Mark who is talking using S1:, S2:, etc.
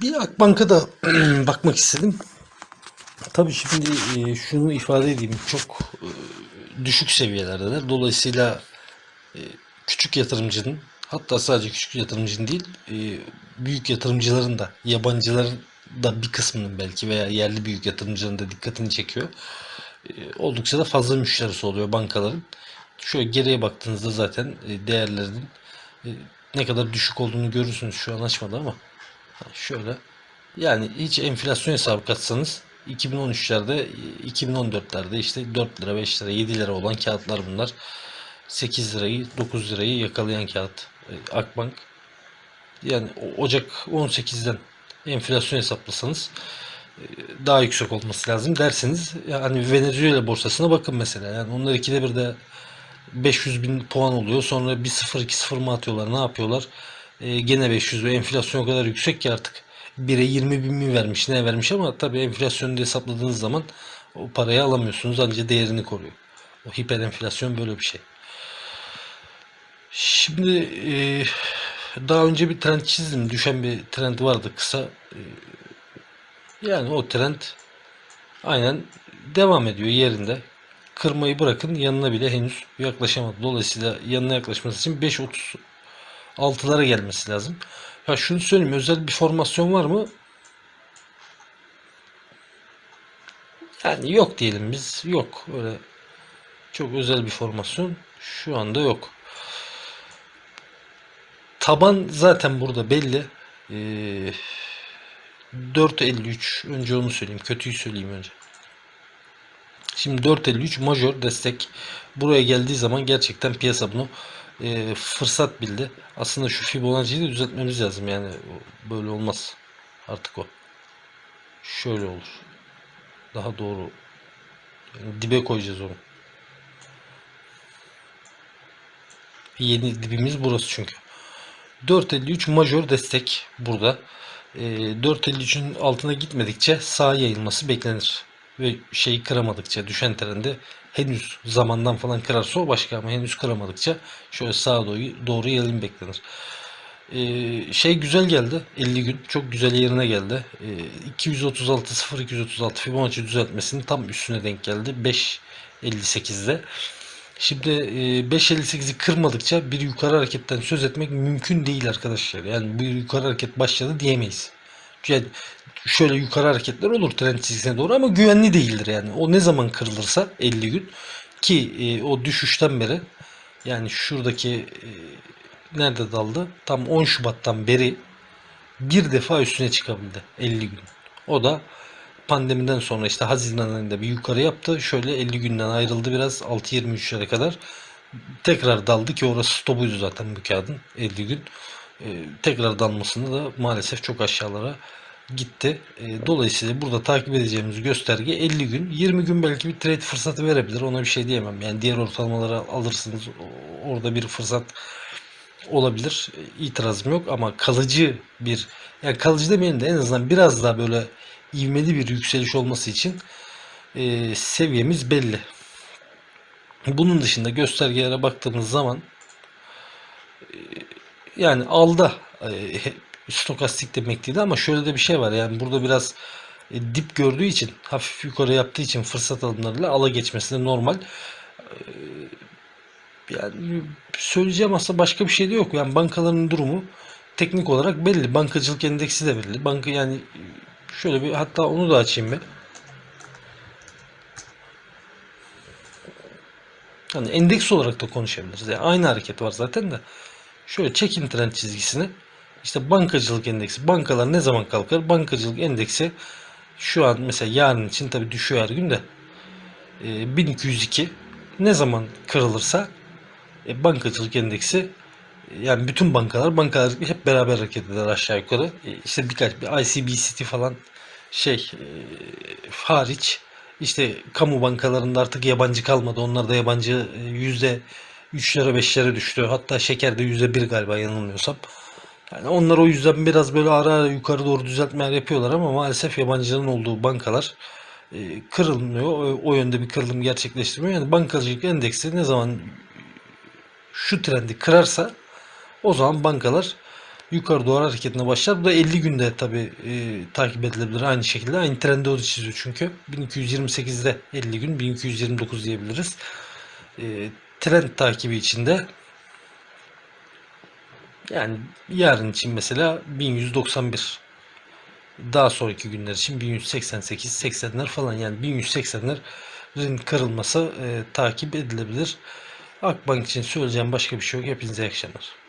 S1: Bir Akbank'a da bakmak istedim. Tabii şimdi e, şunu ifade edeyim. Çok e, düşük seviyelerdeler. Dolayısıyla e, küçük yatırımcının hatta sadece küçük yatırımcının değil büyük yatırımcıların da yabancıların da bir kısmının belki veya yerli büyük yatırımcıların da dikkatini çekiyor. Oldukça da fazla müşterisi oluyor bankaların. Şöyle geriye baktığınızda zaten değerlerinin ne kadar düşük olduğunu görürsünüz. Şu an açmadı ama şöyle yani hiç enflasyon hesabı katsanız 2013'lerde 2014'lerde işte 4 lira 5 lira 7 lira olan kağıtlar bunlar. 8 lirayı 9 lirayı yakalayan kağıt e, Akbank. Yani Ocak 18'den enflasyon hesaplasanız e, daha yüksek olması lazım derseniz yani Venezuela borsasına bakın mesela yani onlar ikide bir de 500 bin puan oluyor sonra bir 0 2 0 mı atıyorlar ne yapıyorlar E, gene 500 ve enflasyon o kadar yüksek ki artık 1'e 20 bin mi vermiş ne vermiş ama tabii enflasyonu hesapladığınız zaman o parayı alamıyorsunuz ancak değerini koruyor. O hiper enflasyon böyle bir şey. Şimdi e, daha önce bir trend çizdim. Düşen bir trend vardı kısa. E, yani o trend aynen devam ediyor yerinde. Kırmayı bırakın yanına bile henüz yaklaşamadı. Dolayısıyla yanına yaklaşması için 5.36'lara gelmesi lazım. Ya şunu söyleyeyim özel bir formasyon var mı? Yani yok diyelim biz. Yok. Öyle çok özel bir formasyon şu anda yok. Taban zaten burada belli. Ee, 4.53 önce onu söyleyeyim. Kötüyü söyleyeyim önce. Şimdi 4.53 major destek buraya geldiği zaman gerçekten piyasa bunu e, fırsat bildi. Aslında şu Fibonacci'yi de düzeltmemiz lazım yani böyle olmaz. Artık o. Şöyle olur. Daha doğru. Yani dibe koyacağız onu. Yeni dibimiz burası çünkü. 4.53 major destek burada. Ee, 4.53'ün altına gitmedikçe sağa yayılması beklenir. Ve şeyi kıramadıkça düşen trende henüz zamandan falan kırarsa o başka ama henüz kıramadıkça şöyle sağa doğru, doğru yayılım beklenir. Ee, şey güzel geldi 50 gün çok güzel yerine geldi. Ee, 236 0 236 Fibonacci düzeltmesinin tam üstüne denk geldi 5.58'de. Şimdi e, 5.58'i kırmadıkça bir yukarı hareketten söz etmek mümkün değil arkadaşlar. Yani bir yukarı hareket başladı diyemeyiz. Yani şöyle yukarı hareketler olur trend çizgisine doğru ama güvenli değildir yani. O ne zaman kırılırsa 50 gün ki e, o düşüşten beri yani şuradaki e, nerede daldı? Tam 10 Şubat'tan beri bir defa üstüne çıkabildi 50 gün. O da pandemiden sonra işte Haziran ayında bir yukarı yaptı. Şöyle 50 günden ayrıldı biraz 6.23'lere kadar. Tekrar daldı ki orası stopuydu zaten bu kağıdın 50 gün. Ee, tekrar dalmasında da maalesef çok aşağılara gitti. Ee, dolayısıyla burada takip edeceğimiz gösterge 50 gün. 20 gün belki bir trade fırsatı verebilir. Ona bir şey diyemem. Yani diğer ortalamaları alırsınız. Orada bir fırsat olabilir. İtirazım yok ama kalıcı bir yani kalıcı demeyelim de en azından biraz daha böyle ivmeli bir yükseliş olması için e, seviyemiz belli. Bunun dışında göstergelere baktığımız zaman e, yani alda e, stokastik demekteydi ama şöyle de bir şey var yani burada biraz e, dip gördüğü için hafif yukarı yaptığı için fırsat alımlarıyla ala geçmesi de normal. Yani söyleyeceğim aslında başka bir şey de yok. Yani bankaların durumu teknik olarak belli. Bankacılık endeksi de belli. Banka yani şöyle bir hatta onu da açayım ben. Yani endeks olarak da konuşabiliriz. Yani aynı hareket var zaten de. Şöyle çekin trend çizgisini. İşte bankacılık endeksi. Bankalar ne zaman kalkar? Bankacılık endeksi şu an mesela yarın için tabii düşüyor her gün de. e, 1202 ne zaman kırılırsa e, bankacılık endeksi e, yani bütün bankalar bankalar hep beraber hareket eder aşağı yukarı. E, işte birkaç bir ICB City falan şey e, hariç işte kamu bankalarında artık yabancı kalmadı. Onlar da yabancı e, yüzde 3'lere 5'lere düştü. Hatta şeker de yüzde 1 galiba yanılmıyorsam. Yani onlar o yüzden biraz böyle ara ara yukarı doğru düzeltmeler yapıyorlar ama maalesef yabancıların olduğu bankalar e, kırılmıyor. O, yönde bir kırılım gerçekleştirmiyor. Yani bankacılık endeksi ne zaman şu trendi kırarsa o zaman bankalar yukarı doğru hareketine başlar. Bu da 50 günde tabi takip edilebilir aynı şekilde. Aynı trendi o çiziyor çünkü. 1228'de 50 gün 1229 diyebiliriz. E, trend takibi içinde yani yarın için mesela 1191 daha sonraki günler için 1188 80'ler falan yani 1180'lerin kırılması e, takip edilebilir. Akbank için söyleyeceğim başka bir şey yok. Hepinize iyi akşamlar.